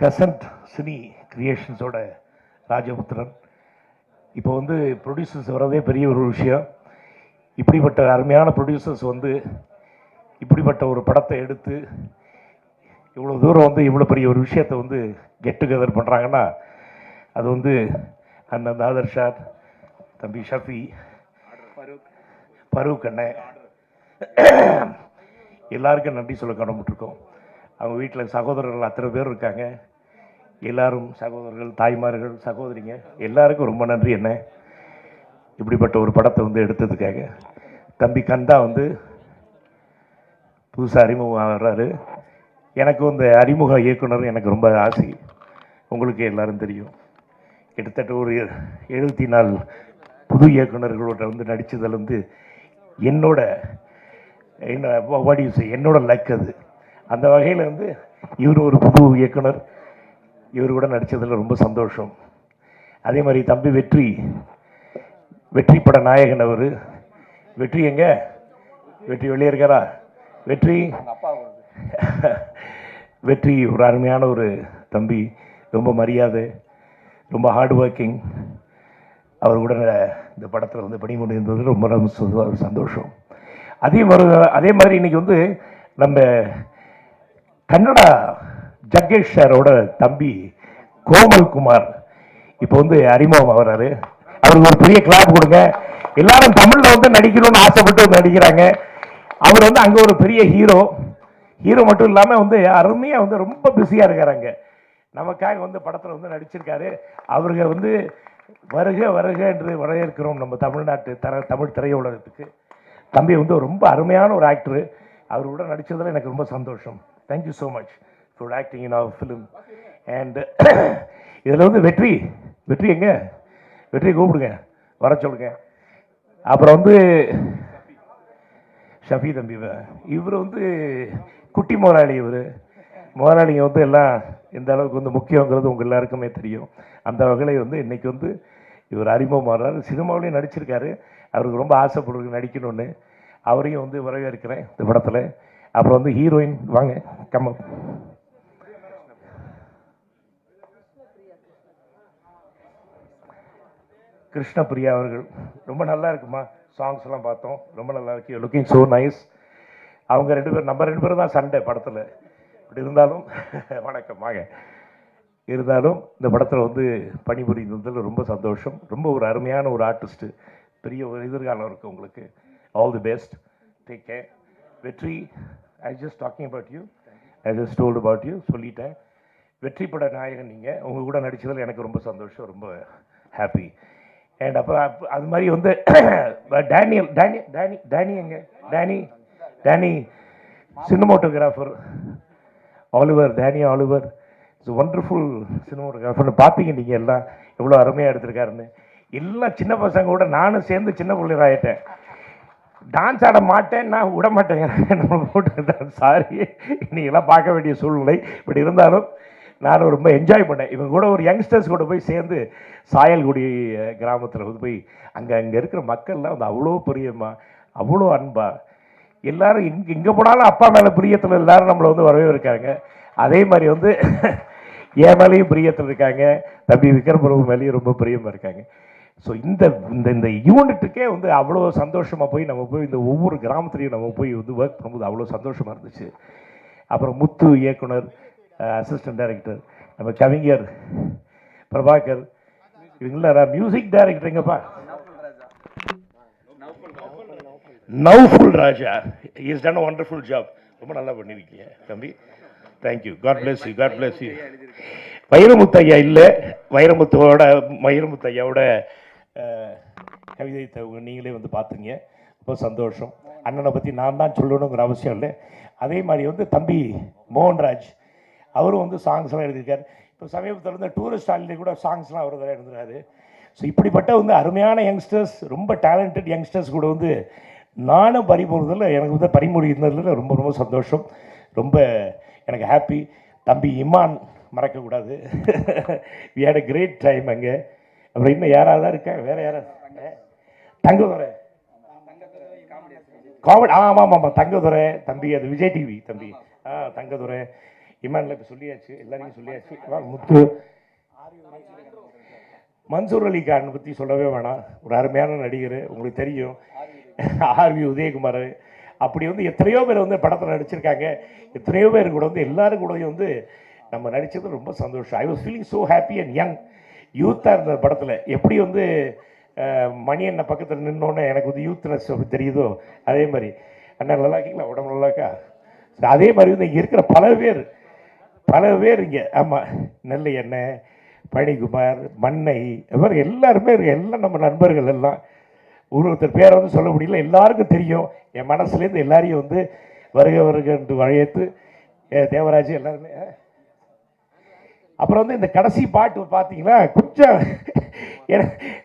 கசன்ட் cine கிரியேஷன்ஸோட ராஜபுத்திரன். இப்போ வந்து producers வர்றதே பெரிய ஒரு விஷயம். இப்படிப்பட்ட அருமையான ப்ரொடியூசர்ஸ் வந்து இப்படிப்பட்ட ஒரு படத்தை எடுத்து இவ்வளோ தூரம் வந்து இவ்வளோ பெரிய ஒரு விஷயத்தை வந்து கெட் டுகெதர் பண்ணுறாங்கன்னா அது வந்து அண்ணன் தாதர் ஷார் தம்பி ஷஃபி பரூக் அண்ணன் எல்லாருக்கும் நன்றி சொல்ல கடமைப்பட்டிருக்கோம் அவங்க வீட்டில் சகோதரர்கள் அத்தனை பேர் இருக்காங்க. எல்லாரும் சகோதரர்கள் தாய்மார்கள் சகோதரிங்க எல்லாருக்கும் ரொம்ப நன்றி என்ன இப்படிப்பட்ட ஒரு படத்தை வந்து எடுத்ததுக்காக. தம்பி கந்தா வந்து புதுசாக அறிமுகம் ஆகிறாரு. எனக்கு இந்த அறிமுக இயக்குனர் எனக்கு ரொம்ப ஆசை. உங்களுக்கு எல்லாரும் தெரியும். கிட்டத்தட்ட ஒரு எழுபத்தி நாலு புது இயக்குனர்களோட வந்து நடித்ததில் வந்து என்னோட என்ன என்னோட லக் அது. அந்த வகையில் வந்து இவர் ஒரு புது இயக்குனர். இவர் கூட நடித்ததில் ரொம்ப சந்தோஷம். அதே மாதிரி தம்பி வெற்றி வெற்றி பட நாயகன் அவர். வெற்றி எங்க? வெற்றி வெளியே இருக்காரா? வெற்றி. வெற்றி ஒரு அருமையான ஒரு தம்பி ரொம்ப மரியாதை ரொம்ப ஹார்ட் ஒர்க்கிங் அவர் கூட இந்த படத்தில் வந்து பணிபுரிந்தது ரொம்ப ரொம்ப சந்தோஷம். அதே மாதிரி அதே மாதிரி இன்றைக்கி வந்து நம்ம கன்னடா ஜக்கேஷ் சாரோட தம்பி கோமல்குமார் இப்போ வந்து அறிமுகம் வர்றாரு அவருக்கு ஒரு பெரிய கிளாப் கொடுங்க. எல்லாரும் தமிழில் வந்து நடிக்கணும்னு ஆசைப்பட்டு வந்து நடிக்கிறாங்க. அவர் வந்து அங்கே ஒரு பெரிய ஹீரோ ஹீரோ மட்டும் இல்லாமல் வந்து அருமையாக வந்து ரொம்ப பிஸியாக இருக்கிறாங்க நமக்காக வந்து படத்தில் வந்து நடிச்சிருக்காரு. அவருக்கு வந்து வருக வருக என்று வரவேற்கிறோம் நம்ம தமிழ்நாட்டு தர தமிழ் திரையுலகத்துக்கு. தம்பி வந்து ரொம்ப அருமையான ஒரு ஆக்டரு அவரோட நடித்ததில் எனக்கு ரொம்ப சந்தோஷம். Thank you so much for acting in our film and இதில் வந்து வெற்றி வெற்றி எங்க? வெற்றி கூப்பிடுங்க வர சொல்லுங்க. அப்புறம் வந்து ஷஃபி தம்பி இவர் வந்து குட்டி முதலாளி இவர். முதலாளிங்க வந்து எல்லாம் எந்த அளவுக்கு வந்து முக்கியங்கிறது உங்கள் எல்லாருக்குமே தெரியும். அந்த வகையில் வந்து இன்னைக்கு வந்து இவர் அறிமுகமாகறாரு சினிமாவிலையும் நடிச்சிருக்காரு. அவருக்கு ரொம்ப ஆசைப்படுறது நடிக்கணும்னு அவரையும் வந்து வரவேற்கிறேன் இந்த படத்தில். அப்புறம் வந்து ஹீரோயின் வாங்க கம்ம கிருஷ்ணபிரியா அவர்கள் ரொம்ப நல்லா இருக்குமா? சாங்ஸ் எல்லாம் பார்த்தோம் ரொம்ப நல்லா இருக்கு. லுக்கிங் ஸோ நைஸ் அவங்க ரெண்டு பேரும் நம்ம ரெண்டு பேரும் தான் சண்டை படத்தில். இப்படி இருந்தாலும் வணக்கம் வாங்க. இருந்தாலும் இந்த படத்தில் வந்து பணிபுரிந்ததில் ரொம்ப சந்தோஷம். ரொம்ப ஒரு அருமையான ஒரு ஆர்டிஸ்ட்டு பெரிய ஒரு எதிர்காலம் இருக்குது உங்களுக்கு. All the best take care Vetri. I just talking about you I just told about you சொல்லிட்டேன். வெற்றி பட நாயகன் நீங்கள் உங்கள் கூட நடித்ததில் எனக்கு ரொம்ப சந்தோஷம் ரொம்ப ஹாப்பி அண்ட் அப்புறம் அது மாதிரி வந்து டேனியல் டேனி டேனி டேனி எங்க? Danny Danny cinematographer Oliver Danny Oliver it's wonderful சினிமோட்டோகிராஃபர்னு பார்த்தீங்க நீங்கள் எல்லாம் எவ்வளோ அருமையாக எடுத்திருக்காருன்னு. எல்லாம் சின்ன பசங்க கூட நானும் சேர்ந்து சின்ன பிள்ளைகளாயிட்டேன். டான்ஸ் ஆட மாட்டேன் நான் விட மாட்டேங்கிறேன் நம்ம போட்டு சாரி இன்றைக்கெல்லாம் பார்க்க வேண்டிய சூழ்நிலை. இப்படி இருந்தாலும் நான் ரொம்ப என்ஜாய் பண்ணேன். இவங்க கூட ஒரு யங்ஸ்டர்ஸ் கூட போய் சேர்ந்து சாயல்குடி கிராமத்தில் வந்து போய் அங்கே அங்கே இருக்கிற மக்கள்லாம் வந்து அவ்வளோ பிரியமா அவ்வளோ அன்பா. எல்லாரும் இங்கே இங்கே போனாலும் அப்பா மேலே பிரியத்தில் எல்லாரும் நம்மளை வந்து வரவே இருக்காங்க அதே மாதிரி வந்து என் மேலேயும் பிரியத்தில் இருக்காங்க. தம்பி விக்ரம் பிரபு மேலேயும் ரொம்ப பிரியமாக இருக்காங்க. ஸோ இந்த இந்த இந்த யூனிட்டுக்கே வந்து அவ்வளோ சந்தோஷமாக போய் நம்ம போய் இந்த ஒவ்வொரு கிராமத்துலேயும் நம்ம போய் வந்து ஒர்க் பண்ணும்போது அவ்வளோ சந்தோஷமாக இருந்துச்சு. அப்புறம் முத்து இயக்குனர் அசிஸ்டன்ட் டைரக்டர் நம்ம கவிஞர் பிரபாகர் இவங்களாம் மியூசிக் டைரக்டர் எங்கப்பா? Nawfal Raja is done wonderful job ரொம்ப நல்லா பண்ணியிருக்கீங்க தம்பி. Thank you God bless you God bless you Vairamuthu ஐயா இல்லை. வைரமுத்தோட வைரமுத்து ஐயாவோட கவிதை நீங்களே வந்து பார்த்துங்க ரொம்ப சந்தோஷம். அண்ணனை பற்றி நான் தான் சொல்லணுங்கிற அவசியம் இல்லை. அதே மாதிரி வந்து தம்பி மோகன்ராஜ் அவரும் வந்து சாங்ஸ்லாம் எழுதியிருக்கார். இப்போ சமீபத்தில் வந்து டூரிஸ்ட் ஹாலிடே கூட சாங்ஸ்லாம் அவர் தான் எழுதுறாரு. ஸோ இப்படிப்பட்ட வந்து அருமையான யங்ஸ்டர்ஸ் ரொம்ப டேலண்டட் யங்ஸ்டர்ஸ் கூட வந்து நானும் பறிமுறுதில் எனக்கு வந்து பறிமுறிந்ததில் ரொம்ப ரொம்ப சந்தோஷம். ரொம்ப எனக்கு ஹாப்பி தம்பி இமான் மறக்கக்கூடாது. We had a great time அங்கே. அப்புறம் இன்னும் யாராவது இருக்கா? வேற யாராவது தங்கதுரை காமெடி ஆமாம் ஆமாம் ஆமாம் தங்கதுரை தம்பி அது விஜய் டிவி தம்பி. ஆ தங்கதுரை இமான்ல இப்போ சொல்லியாச்சு எல்லாரையும் சொல்லியாச்சு. முத்து. மன்சூர் அலி கான் பற்றி சொல்லவே வேணாம். ஒரு அருமையான நடிகர் உங்களுக்கு தெரியும். R V Udhayakumar. அப்படி வந்து எத்தனையோ பேர் வந்து படத்தில் நடிச்சிருக்காங்க. எத்தனையோ பேர் கூட வந்து எல்லாரும் கூட வந்து நம்ம நடித்தது ரொம்ப சந்தோஷம். I was feeling so happy and young யூத்தாக இருந்த படத்தில் எப்படி வந்து மணி அண்ணன் பக்கத்தில் நின்னோன்னே எனக்கு வந்து யூத்னஸ் அப்படி தெரியுதோ அதே மாதிரி. அண்ணன் நல்லா இருக்கீங்களா? உடம்பு நல்லா இருக்கா? அதே மாதிரி வந்து இங்கே இருக்கிற பல பேர் பல பேர் இங்கே. ஆமாம் நெல்லை அண்ணன் பழனிக்குமார் மன்னை இவர் எல்லாருமே இருக்கு. எல்லாம் நம்ம நண்பர்கள் எல்லாம். ஒரு ஒருத்தர் பேரை வந்து சொல்ல முடியல. எல்லாருக்கும் தெரியும். என் மனசுலேருந்து எல்லாரையும் வந்து வருக வருக என்று வழையத்து தேவராஜ் எல்லாருமே அப்புறம் வந்து இந்த கடைசி பாட்டு பார்த்தீங்கன்னா கொஞ்சம்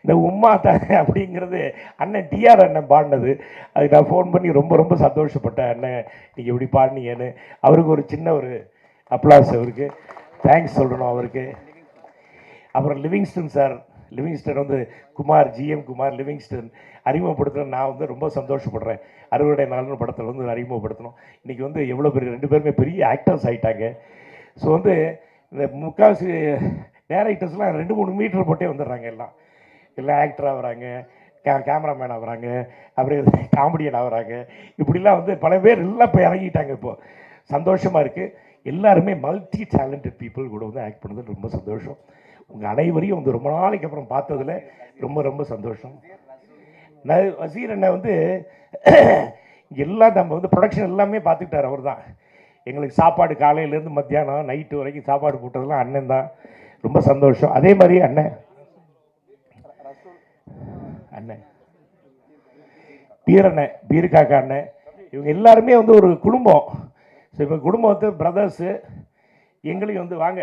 இந்த உம்மா தான் அப்படிங்கிறது அண்ணன் டிஆர் அண்ணன் பாடினது. அதுக்கு நான் ஃபோன் பண்ணி ரொம்ப ரொம்ப சந்தோஷப்பட்டேன் அண்ணன் நீங்கள் எப்படி பாடினீங்கன்னு. அவருக்கு ஒரு சின்ன ஒரு அப்ளாஸ் அவருக்கு. தேங்க்ஸ் சொல்லணும் அவருக்கு. அப்புறம் லிவிங்ஸ்டன் சார். லிவிங்ஸ்டன் வந்து குமார் ஜிஎம் குமார் லிவிங்ஸ்டன். அறிமுகப்படுத்தின நான் வந்து ரொம்ப சந்தோஷப்படுறேன். அறுவடை நாள்னு படத்தில் வந்து அறிமுகப்படுத்தணும். இன்றைக்கி வந்து எவ்வளோ பெரிய ரெண்டு பேருமே பெரிய ஆக்டர்ஸ் ஆகிட்டாங்க ஸோ வந்து இந்த முக்கால்வாசி டேரக்டர்ஸ்லாம் ரெண்டு மூணு மீட்டர் போட்டே வந்துடுறாங்க எல்லாம். எல்லாம் ஆக்டர் வராங்க கே கேமராமேன் ஆகிறாங்க அப்புறம் காமெடியன் ஆகுறாங்க. இப்படிலாம் வந்து பல பேர் எல்லாம் இப்போ இறங்கிட்டாங்க இப்போ. சந்தோஷமாக இருக்குது எல்லாருமே மல்டி டேலண்டட் பீப்புள் கூட வந்து ஆக்ட் பண்ணது ரொம்ப சந்தோஷம். உங்கள் அனைவரையும் வந்து ரொம்ப நாளைக்கு அப்புறம் பார்த்ததுல ரொம்ப ரொம்ப சந்தோஷம். நான் வசீர் அண்ணன் வந்து இங்க எல்லாம் நம்ம வந்து ப்ரொடக்ஷன் எல்லாமே பார்த்துக்கிட்டார் அவர் தான் எங்களுக்கு சாப்பாடு காலையிலேருந்து மத்தியானம் நைட்டு வரைக்கும் சாப்பாடு போட்டதெல்லாம் அண்ணன் தான். ரொம்ப சந்தோஷம். அதே மாதிரி அண்ணன். அண்ணன். பீரண்ணன் பீருக்காக்கா அண்ணன். இவங்க எல்லாருமே வந்து ஒரு குடும்பம். ஸோ இவங்க குடும்பம் வந்து பிரதர்ஸு எங்களையும் வந்து வாங்க.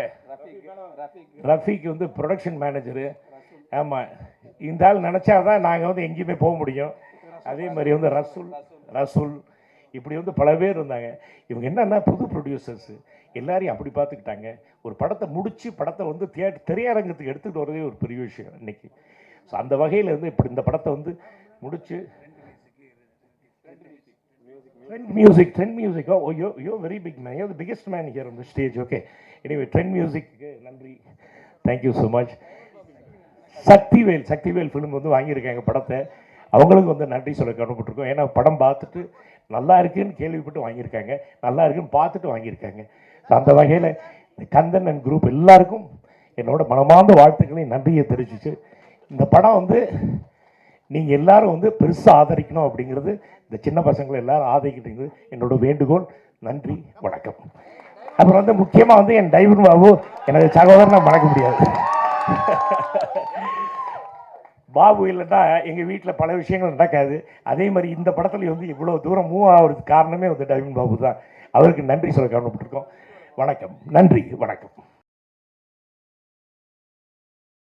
ரஃபிக் வந்து ப்ரொடக்ஷன் மேனேஜரு ஆமாம் இந்த ஆள் நினச்சா தான் நாங்கள் வந்து எங்கேயுமே போக முடியும். அதே மாதிரி வந்து ரசூல் ரசூல். இப்படி வந்து பல பேர் இருந்தாங்க. இவங்க என்னென்னா புது ப்ரொடியூசர்ஸு எல்லாரையும் அப்படி பார்த்துக்கிட்டாங்க. ஒரு படத்தை முடித்து படத்தை வந்து தியேட்டர் திரையரங்கத்துக்கு எடுத்துகிட்டு வரதே ஒரு பெரிய விஷயம் இன்றைக்கி ஸோ அந்த வகையில் வந்து இப்படி இந்த படத்தை வந்து முடித்து Trend Music Trend Music oh yo yo very big man yo the biggest man here on the stage okay anyway Trend மியூசிக்கு நன்றி. Thank you so much Sakthivel Sakthivel film வந்து வாங்கியிருக்காங்க படத்தை. அவங்களுக்கும் வந்து நன்றி சொல்ல கடமைப்பட்டிருக்கோம் ஏன்னா படம் பார்த்துட்டு நல்லா இருக்குன்னு கேள்விப்பட்டு வாங்கியிருக்காங்க. நல்லா இருக்குன்னு பார்த்துட்டு வாங்கியிருக்காங்க. ஸோ அந்த வகையில் கந்தன் அண்ட் குரூப் எல்லாருக்கும் என்னோட மனமார்ந்த வாழ்த்துக்களையும் நன்றியை தெரிவிச்சிச்சு இந்த படம் வந்து நீங்கள் எல்லாரும் வந்து பெருசாக ஆதரிக்கணும் அப்படிங்கிறது இந்த சின்ன பசங்களை எல்லாரும் ஆதரிக்கிறது என்னோட வேண்டுகோள். நன்றி வணக்கம். அப்புறம் வந்து முக்கியமாக வந்து என் டைவர் பாபு எனது சகோதரனை மறக்க முடியாது. பாபு இல்லைன்னா எங்கள் வீட்டில் பல விஷயங்கள் நடக்காது. அதே மாதிரி இந்த படத்துல வந்து இவ்வளோ தூரம் மூவ் ஆகிறதுக்கு காரணமே வந்து டவின் பாபு தான். அவருக்கு நன்றி சொல்ல காரணப்பட்டிருக்கோம் வணக்கம். நன்றி. வணக்கம்.